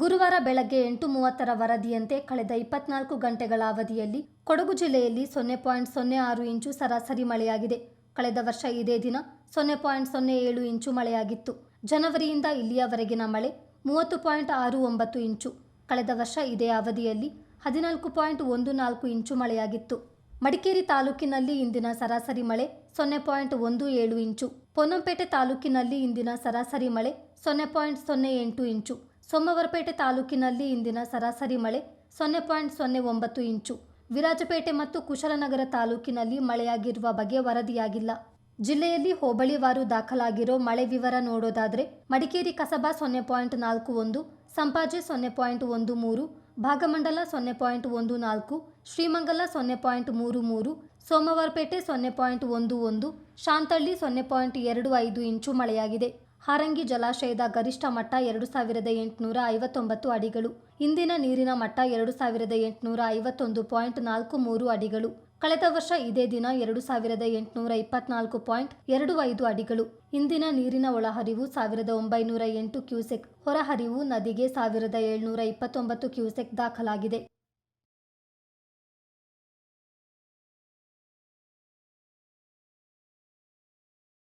ಗುರುವಾರ ಬೆಳಗ್ಗೆ ಎಂಟು ಮೂವತ್ತರ ವರದಿಯಂತೆ ಕಳೆದ ಇಪ್ಪತ್ನಾಲ್ಕು ಗಂಟೆಗಳ ಅವಧಿಯಲ್ಲಿ ಕೊಡಗು ಜಿಲ್ಲೆಯಲ್ಲಿ ಸೊನ್ನೆ ಪಾಯಿಂಟ್ ಸೊನ್ನೆ ಆರು ಇಂಚು ಸರಾಸರಿ ಮಳೆಯಾಗಿದೆ. ಕಳೆದ ವರ್ಷ ಇದೇ ದಿನ ಸೊನ್ನೆ ಪಾಯಿಂಟ್ ಸೊನ್ನೆ ಏಳು ಇಂಚು ಮಳೆಯಾಗಿತ್ತು. ಜನವರಿಯಿಂದ ಇಲ್ಲಿಯವರೆಗಿನ ಮಳೆ ಮೂವತ್ತು ಪಾಯಿಂಟ್ ಆರು ಒಂಬತ್ತು ಇಂಚು. ಕಳೆದ ವರ್ಷ ಇದೇ ಅವಧಿಯಲ್ಲಿ ಹದಿನಾಲ್ಕು ಪಾಯಿಂಟ್ ಒಂದು ನಾಲ್ಕು ಇಂಚು ಮಳೆಯಾಗಿತ್ತು. ಮಡಿಕೇರಿ ತಾಲೂಕಿನಲ್ಲಿ ಇಂದಿನ ಸರಾಸರಿ ಮಳೆ ಸೊನ್ನೆ ಪಾಯಿಂಟ್ ಒಂದು ಏಳು ಇಂಚು. ಪೊನ್ನಂಪೇಟೆ ತಾಲೂಕಿನಲ್ಲಿ ಇಂದಿನ ಸರಾಸರಿ ಮಳೆ ಸೊನ್ನೆ ಪಾಯಿಂಟ್ ಸೊನ್ನೆ ಎಂಟು ಇಂಚು. ಸೋಮವಾರಪೇಟೆ ತಾಲೂಕಿನಲ್ಲಿ ಇಂದಿನ ಸರಾಸರಿ ಮಳೆ ಸೊನ್ನೆ ಪಾಯಿಂಟ್ ಸೊನ್ನೆ ಒಂಬತ್ತು ಇಂಚು. ವಿರಾಜಪೇಟೆ ಮತ್ತು ಕುಶಲನಗರ ತಾಲೂಕಿನಲ್ಲಿ ಮಳೆಯಾಗಿರುವ ಬಗ್ಗೆ ವರದಿಯಾಗಿಲ್ಲ. ಜಿಲ್ಲೆಯಲ್ಲಿ ಹೋಬಳಿವಾರು ದಾಖಲಾಗಿರೋ ಮಳೆ ವಿವರ ನೋಡೋದಾದರೆ ಮಡಿಕೇರಿ ಕಸಬಾ ಸೊನ್ನೆ ಪಾಯಿಂಟ್ ನಾಲ್ಕು ಒಂದು, ಸಂಪಾಜೆ ಸೊನ್ನೆ ಪಾಯಿಂಟ್ ಒಂದು ಮೂರು, ಭಾಗಮಂಡಲ ಸೊನ್ನೆ ಪಾಯಿಂಟ್ ಒಂದು ನಾಲ್ಕು, ಶ್ರೀಮಂಗಲ ಸೊನ್ನೆ ಪಾಯಿಂಟ್ ಮೂರು ಮೂರು, ಸೋಮವಾರಪೇಟೆ ಸೊನ್ನೆ ಪಾಯಿಂಟ್ ಒಂದು ಒಂದು, ಶಾಂತಳ್ಳಿ ಸೊನ್ನೆ ಪಾಯಿಂಟ್ ಎರಡು ಐದು ಇಂಚು ಮಳೆಯಾಗಿದೆ. ಹಾರಂಗಿ ಜಲಾಶಯದ ಗರಿಷ್ಠ ಮಟ್ಟ ಎರಡು ಸಾವಿರದ ಎಂಟುನೂರ ಐವತ್ತೊಂಬತ್ತು ಅಡಿಗಳು. ಇಂದಿನ ನೀರಿನ ಮಟ್ಟ ಎರಡು ಸಾವಿರದ ಎಂಟುನೂರ ಐವತ್ತೊಂದು ಪಾಯಿಂಟ್ ನಾಲ್ಕು ಮೂರು ಅಡಿಗಳು. ಕಳೆದ ವರ್ಷ ಇದೇ ದಿನ ಎರಡು ಸಾವಿರದ ಎಂಟುನೂರ ಇಪ್ಪತ್ನಾಲ್ಕು ಪಾಯಿಂಟ್ ಎರಡು ಐದು ಅಡಿಗಳು. ಇಂದಿನ ನೀರಿನ ಒಳಹರಿವು ಸಾವಿರದ ಒಂಬೈನೂರ ಎಂಟು ಕ್ಯೂಸೆಕ್. ಹೊರಹರಿವು ನದಿಗೆ ಸಾವಿರದ ಏಳ್ನೂರ ಇಪ್ಪತ್ತೊಂಬತ್ತು ಕ್ಯೂಸೆಕ್ ದಾಖಲಾಗಿದೆ.